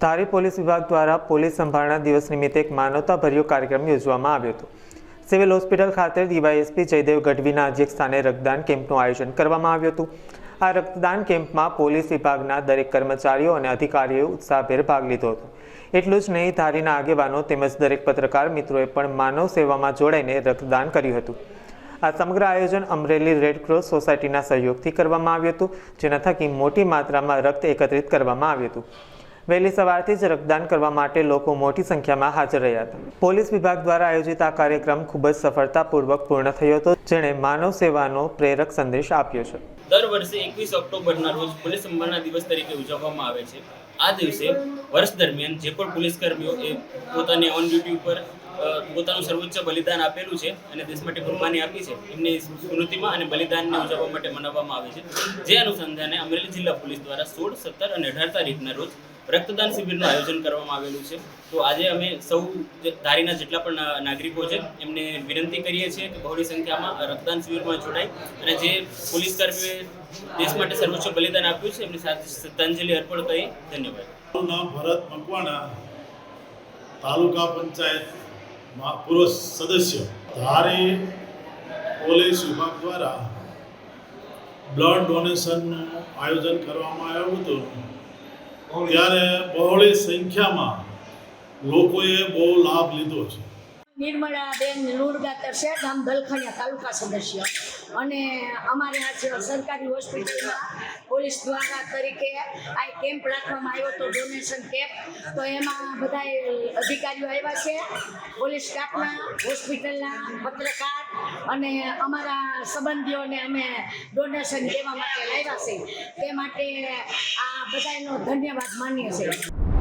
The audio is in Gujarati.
ધારી પોલીસ વિભાગ દ્વારા પોલીસ સંભાળના દિવસ નિમિત્તે એક માનવતાભર્યો કાર્યક્રમ યોજવામાં આવ્યો હતો. સિવિલ હોસ્પિટલ ખાતે ડીવાયએસપી જયદેવ ગઢવીના અધ્યક્ષસ્થાને રક્તદાન કેમ્પનું આયોજન કરવામાં આવ્યું હતું. આ રક્તદાન કેમ્પમાં પોલીસ વિભાગના દરેક કર્મચારીઓ અને અધિકારીઓએ ઉત્સાહભેર ભાગ લીધો હતો. એટલું જ નહીં, ધારીના આગેવાનો તેમજ દરેક પત્રકાર મિત્રોએ પણ માનવ સેવામાં જોડાઈને રક્તદાન કર્યું હતું. આ સમગ્ર આયોજન અમરેલી રેડ ક્રોસ સોસાયટીના સહયોગથી કરવામાં આવ્યું હતું, જેના થકી મોટી માત્રામાં રક્ત એકત્રિત કરવામાં આવ્યું હતું. વહેલી સવારથી જ રક્તદાન કરવા માટે લોકો મોટી સંખ્યામાં હાજર રહ્યા હતા. પોલીસ વિભાગ દ્વારા આયોજિત આ કાર્યક્રમ ખૂબ જ સફળતાપૂર્વક પૂર્ણ થયો હતો, જેણે માનવ સેવાનો પ્રેરક સંદેશ આપ્યો છે. દર વર્ષે એકવીસ ઓક્ટોબરના રોજ પોલીસ સંભાળના દિવસ તરીકે ઉજવવામાં આવે છે. આ દિવસે વર્ષ દરમિયાન જે પણ પોલીસ કર્મીઓ એ પોતાની ઓન ડ્યુટી ઉપર પોતાનું સર્વોચ્ચ બલિદાન આપેલું છે અને દેશ માટે કુરબાની આપી છે, એમની સ્મૃતિમાં અને બલિદાનને ઉજવવા માટે મનાવવામાં આવે છે. જે અનુસંધાને અમરેલી જિલ્લા પોલીસ દ્વારા સોળ, સત્તર અને અઢાર તારીખના રોજ રક્તદાન શિબિરનું આયોજન કરવામાં આવેલું છે. તો આજે અમે સૌ ધારીના જેટલા પણ નાગરિકો છે, એમને વિનંતી કરીએ છીએ કે બહોળી સંખ્યામાં રક્તદાન શિબિરમાં જોડાય અને જે પોલીસ કર્મીએ દેશ માટે સર્વોચ્ચ બલિદાન આપ્યું છે, એમની સાથે શ્રદ્ધાંજલિ અર્પણ કરી ધન્યવાદ. મારું નામ ભરત મકવાણા, તાલુકા પંચાયત પૂર્વ સદસ્ય. ધારી પોલીસ વિભાગ દ્વારા બ્લડ ડોનેશનનું આયોજન કરવામાં આવ્યું હતું. ત્યારે બહોળી સંખ્યામાં લોકોએ બહુ લાભ લીધો છે. નિર્મળાબેન લુણગાતર છે ગામ દલખણિયા તાલુકા સદસ્ય. અને અમારે આજ સરકારી હોસ્પિટલમાં પોલીસ દ્વારા તરીકે આ કેમ્પ રાખવામાં આવ્યો હતો ડોનેશન કેમ્પ. તો એમાં બધા અધિકારીઓ આવ્યા છે, પોલીસ સ્ટાફના, હોસ્પિટલના પત્રકાર અને અમારા સંબંધીઓને અમે ડોનેશન દેવા માટે લાવ્યા છે. તે માટે આ બધાનો ધન્યવાદ માનીએ છીએ.